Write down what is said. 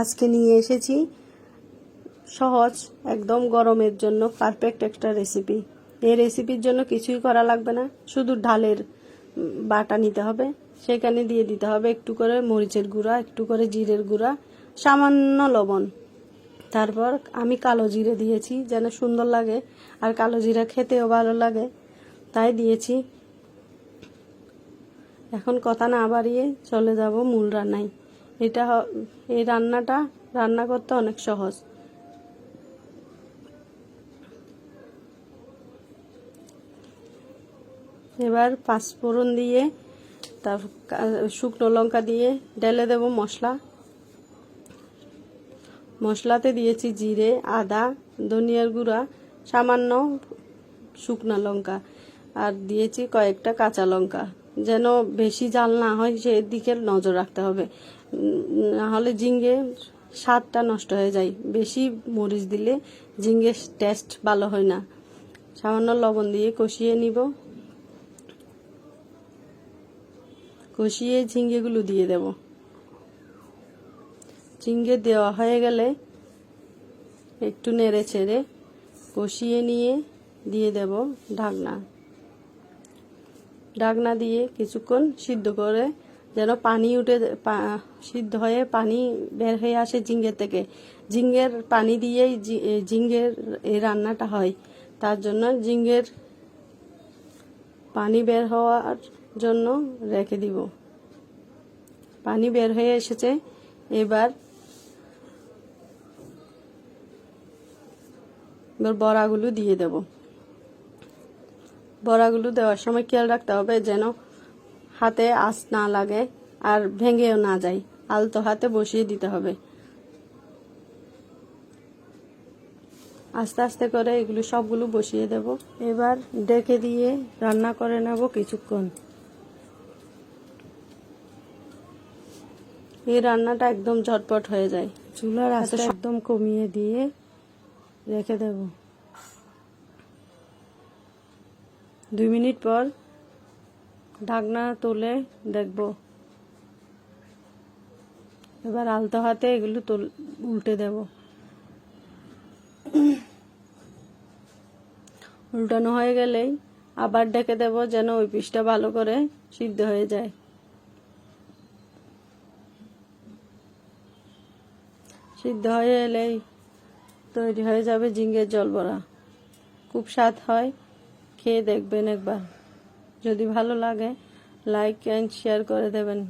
আজকে নিয়ে এসেছি। সহজ, একদম গরমের জন্য পারফেক্ট একটা রেসিপি এই রেসিপির জন্য কিছুই করা লাগবে না, শুধু ডালের বাটা নিতে হবে। সেখানে দিয়ে দিতে হবে একটু করে মরিচের গুঁড়া, একটু করে জিরের গুঁড়া, সামান্য লবণ। তারপর আমি কালো জিরে দিয়েছি, যেন সুন্দর লাগে, আর কালো জিরা খেতেও ভালো লাগে। তাই দিয়েছি। এখন কথা না বাড়িয়ে চলে যাব মূল রান্নায়। এটা এই রান্নাটা রান্না করতে অনেক সহজ। এবার পাঁচফোড়ন দিয়ে, তার শুকনো লঙ্কা দিয়ে ঢেলে দেব মশলা। মশলাতে দিয়েছি জিরে, আদা, ধনিয়ার গুঁড়া, সামান্য শুকনা লঙ্কা। আর দিয়েছি কয়েকটা কাঁচা লঙ্কা। যেন বেশি জাল না হয় সেদিকে নজর রাখতে হবে। উম, না হলে ঝিঙ্গে স্বাদটা নষ্ট হয়ে যায়। বেশি মরিচ দিলে ঝিঙ্গের টেস্ট ভালো হয় না। সামান্য লবণ দিয়ে কষিয়ে নিব। কষিয়ে ঝিঙ্গেগুলো দিয়ে দেব। ঝিঙ্গে দেওয়া হয়ে গেলে একটু নেড়ে ছেড়ে কষিয়ে নিয়ে দিয়ে দেব ঢাকনা। ঢাকনা দিয়ে কিছুক্ষণ সিদ্ধ করে যেন পানি উঠে সিদ্ধ হয়ে পানি বের হয়ে আসে ঝিঙ্গের থেকে। ঝিঙ্গের পানি দিয়েই ঝিঙ্গের এই রান্নাটা হয়। তার জন্য ঝিঙ্গের পানি বের হওয়ার জন্য রেখে দিব। পানি বের হয়ে এসেছে। এবার এবার বড়াগুলো দিয়ে দেব। বড়াগুলো দেওয়ার সময় খেয়াল রাখতে হবে যেন হাতে আঁচ না লাগে আর ভেঙেও না যায়। আলতো হাতে বসিয়ে দিতে হবে। আস্তে আস্তে করে এগুলো সবগুলো বসিয়ে দেব। এবার ডেকে দিয়ে রান্না করে নেব কিছুক্ষণ। এই রান্নাটা একদম ঝটপট হয়ে যায়। চুলার আঁচটা একদম কমিয়ে দিয়ে রেখে দেব। দুই মিনিট পর ঢাকনা তুলে দেখব। এবার আলতো হাতে এগুলো উল্টে দেব। উল্টানো হয়ে গেলেই আবার ডেকে দেব যেন ওই পিসটা ভালো করে সিদ্ধ হয়ে যায়। সিদ্ধ হয়ে এলেই তৈরি হয়ে যাবে ঝিঙ্গের জল বড়া খুব স্বাদ হয়। খেয়ে দেখবেন একবার। যদি ভালো লাগে লাইক অ্যান্ড শেয়ার করে দেবেন।